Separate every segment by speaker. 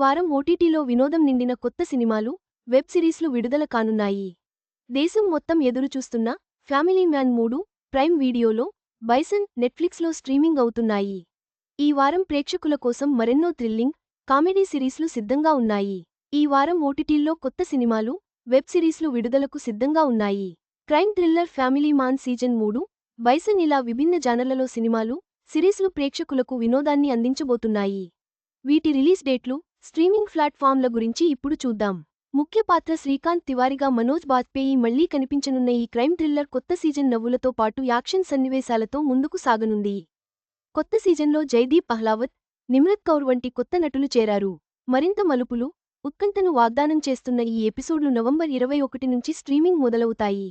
Speaker 1: వారం ఓటీటీలో వినోదం నిండిన కొత్త సినిమాలు వెబ్ సిరీస్లు విడుదల కానున్నాయి. దేశం మొత్తం ఎదురుచూస్తున్న ఫ్యామిలీ మ్యాన్ మూడు ప్రైమ్ వీడియోలో బైసన్ నెట్ఫ్లిక్స్లో స్ట్రీమింగ్ అవుతున్నాయి. ఈ వారం ప్రేక్షకుల కోసం మరెన్నో థ్రిల్లింగ్ కామెడీ సిరీస్లు సిద్ధంగా ఉన్నాయి. ఈ వారం ఓటీటీల్లో కొత్త సినిమాలు వెబ్ సిరీస్లు విడుదలకు సిద్ధంగా ఉన్నాయి. Crime thriller Family Man season మూడు బైసన్ ఇలా విభిన్న జానర్లలో సినిమాలు సిరీస్లు ప్రేక్షకులకు వినోదాన్ని అందించబోతున్నాయి. వీటి రిలీజ్ డేట్లు స్ట్రీమింగ్ ప్లాట్ఫామ్ల గురించి ఇప్పుడు చూద్దాం. ముఖ్య పాత్ర శ్రీకాంత్ తివారిగా మనోజ్ బాజ్పేయి మళ్ళీ కనిపించనున్న ఈ క్రైమ్ థ్రిల్లర్ కొత్త సీజన్ నవ్వులతో పాటు యాక్షన్ సన్నివేశాలతో ముందుకు సాగనుంది. కొత్త సీజన్లో జైదీప్ అహ్లావత్ నిమ్రత్ కౌర్ వంటి కొత్త నటులు చేరారు. మరింత మలుపులు ఉత్కంఠను వాగ్దానం చేస్తున్న ఈ ఎపిసోడ్లు నవంబర్ ఇరవై ఒకటి నుంచి స్ట్రీమింగ్ మొదలవుతాయి.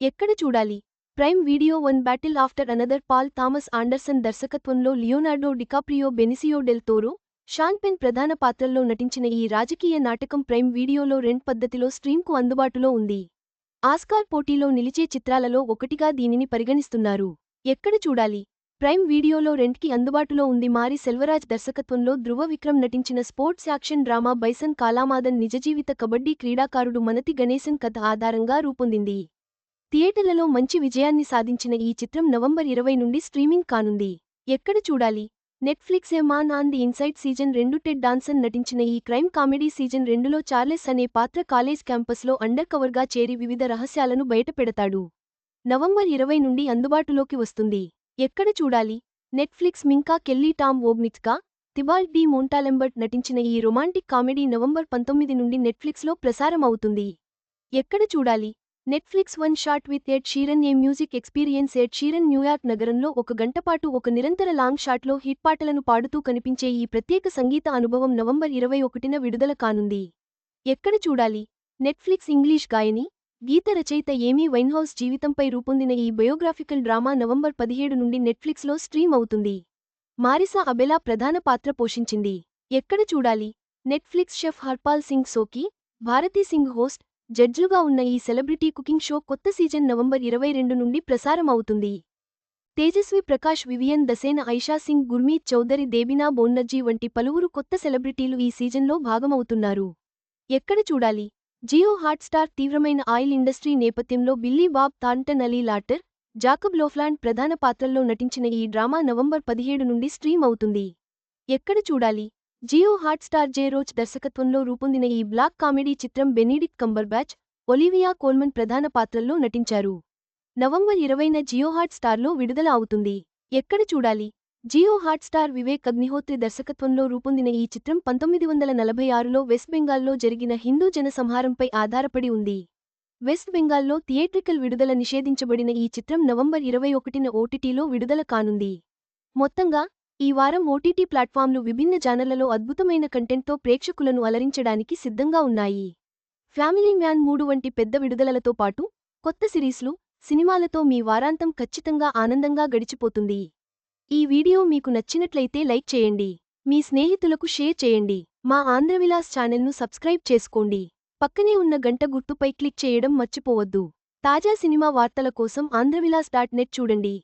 Speaker 1: ఎక్కడ చూడాలి? Prime Video One Battle After Another Paul Thomas Anderson దర్శకత్వంలో Leonardo DiCaprio Benicio Del Toro Sean Penn ప్రధాన పాత్రల్లో నటించిన ఈ రాజకీయ నాటకం ప్రైమ్ వీడియోలో రెంట్ పద్ధతిలో స్ట్రీమ్కు అందుబాటులో ఉంది. ఆస్కార్ పోటీలో నిలిచే చిత్రాలలో ఒకటిగా దీనిని పరిగణిస్తున్నారు. ఎక్కడ చూడాలి? ప్రైమ్ వీడియోలో రెంట్కి అందుబాటులో ఉంది మారి సెల్వరాజ్ దర్శకత్వంలో ధృవ విక్రమ్ నటించిన sports action drama Bison Kaalamaadan నిజజీవిత kabaddi క్రీడాకారుడు మనతి గణేశన్ కథ ఆధారంగా రూపొందింది. థియేటర్లలో మంచి విజయాన్ని సాధించిన ఈ చిత్రం నవంబర్ ఇరవై నుండి స్ట్రీమింగ్ కానుంది. ఎక్కడ చూడాలి? Netflix A Man on the Inside season రెండు టెడ్ డాన్సన్ నటించిన ఈ క్రైమ్ కామెడీ సీజన్ రెండులో చార్లెస్ అనే పాత్ర కాలేజ్ క్యాంపస్లో అండర్ కవర్గా చేరి వివిధ రహస్యాలను బయటపెడతాడు నవంబర్ ఇరవై నుండి అందుబాటులోకి వస్తుంది. ఎక్కడ చూడాలి? నెట్ఫ్లిక్స్ మింకా కెల్లీ టామ్ ఓబ్నిత్కా తిబాల్ డి మోంటాలెంబర్ట్ నటించిన ఈ రొమాంటిక్ కామెడీ నవంబర్ పంతొమ్మిది నుండి నెట్ఫ్లిక్స్లో ప్రసారం అవుతుంది ఎక్కడ చూడాలి? Netflix One Shot with Ed Sheeran A music experience Ed Sheeran New York నగరంలో ఒక గంటపాటు ఒక నిరంతర లాంగ్ షాట్లో హిట్ పాటలను పాడుతూ కనిపించే ఈ ప్రత్యేక సంగీత అనుభవం నవంబర్ ఇరవై ఒకటిన విడుదల కానుంది. ఎక్కడ చూడాలి? నెట్ఫ్లిక్స్ ఇంగ్లీష్ గాయని గీత రచయిత ఏమీ వైన్హౌస్ జీవితంపై రూపొందిన ఈ బయోగ్రాఫికల్ డ్రామా నవంబర్ పదిహేడు నుండి నెట్ఫ్లిక్స్లో స్ట్రీమ్ అవుతుంది. మారిసా అబెలా ప్రధాన పాత్ర పోషించింది. ఎక్కడ చూడాలి? నెట్ఫ్లిక్స్ షెఫ్ హర్పాల్ సింగ్ సోకి భారతీ సింగ్ హోస్ట్ జడ్జుగా ఉన్న ఈ సెలబ్రిటీ కుకింగ్ షో కొత్త సీజన్ నవంబర్ ఇరవై రెండు నుండి ప్రసారం అవుతుంది. తేజస్వి ప్రకాష్ వివియన్ దసేన ఐషా సింగ్ గుర్మీత్ చౌదరి దేబినా బోన్నర్జీ వంటి పలువురు కొత్త సెలబ్రిటీలు ఈ సీజన్లో భాగమవుతున్నారు. ఎక్కడ చూడాలి? జియో హాట్స్టార్ తీవ్రమైన ఆయిల్ ఇండస్ట్రీ నేపథ్యంలో Billy Bob Thornton Ali Larter Jacob Lofland ప్రధాన పాత్రల్లో నటించిన ఈ డ్రామా నవంబర్ పదిహేడు నుండి స్ట్రీమ్ అవుతుంది. ఎక్కడ చూడాలి? జియో హాట్స్టార్ జే రోచ్ దర్శకత్వంలో రూపొందిన ఈ బ్లాక్ కామెడీ చిత్రం బెనీడిక్ కంబర్బ్యాచ్ ఒలివియా కోల్మన్ ప్రధాన పాత్రల్లో నటించారు. నవంబర్ ఇరవైన జియో హాట్స్టార్లో విడుదల అవుతుంది. ఎక్కడ చూడాలి? జియో హాట్స్టార్ వివేక్ అగ్నిహోత్రి దర్శకత్వంలో రూపొందిన ఈ చిత్రం పంతొమ్మిది వందల నలభై ఆరులో వెస్ట్ బెంగాల్లో జరిగిన హిందూ జనసంహారంపై ఆధారపడి ఉంది. వెస్ట్ బెంగాల్లో థియేట్రికల్ విడుదల నిషేధించబడిన ఈ చిత్రం నవంబర్ ఇరవై ఒకటిన ఓటీటీలో విడుదల కానుంది. మొత్తంగా ఈ వారం ఓటీటీ ప్లాట్ఫామ్లు విభిన్న ఛానళ్ళలో అద్భుతమైన కంటెంట్తో ప్రేక్షకులను అలరించడానికి సిద్ధంగా ఉన్నాయి. ఫ్యామిలీ మ్యాన్ మూడు వంటి పెద్ద విడుదలలతో పాటు కొత్త సిరీస్లు సినిమాలతో మీ వారాంతం ఖచ్చితంగా ఆనందంగా గడిచిపోతుంది. ఈ వీడియో మీకు నచ్చినట్లయితే లైక్ చేయండి. మీ స్నేహితులకు షేర్ చేయండి. మా ఆంధ్రవిలాస్ ఛానల్ను సబ్స్క్రైబ్ చేసుకోండి. పక్కనే ఉన్న గంట గుర్తుపై క్లిక్ చేయడం మర్చిపోవద్దు. తాజా సినిమా వార్తల కోసం ఆంధ్రవిలాస్ డాట్ నెట్ చూడండి.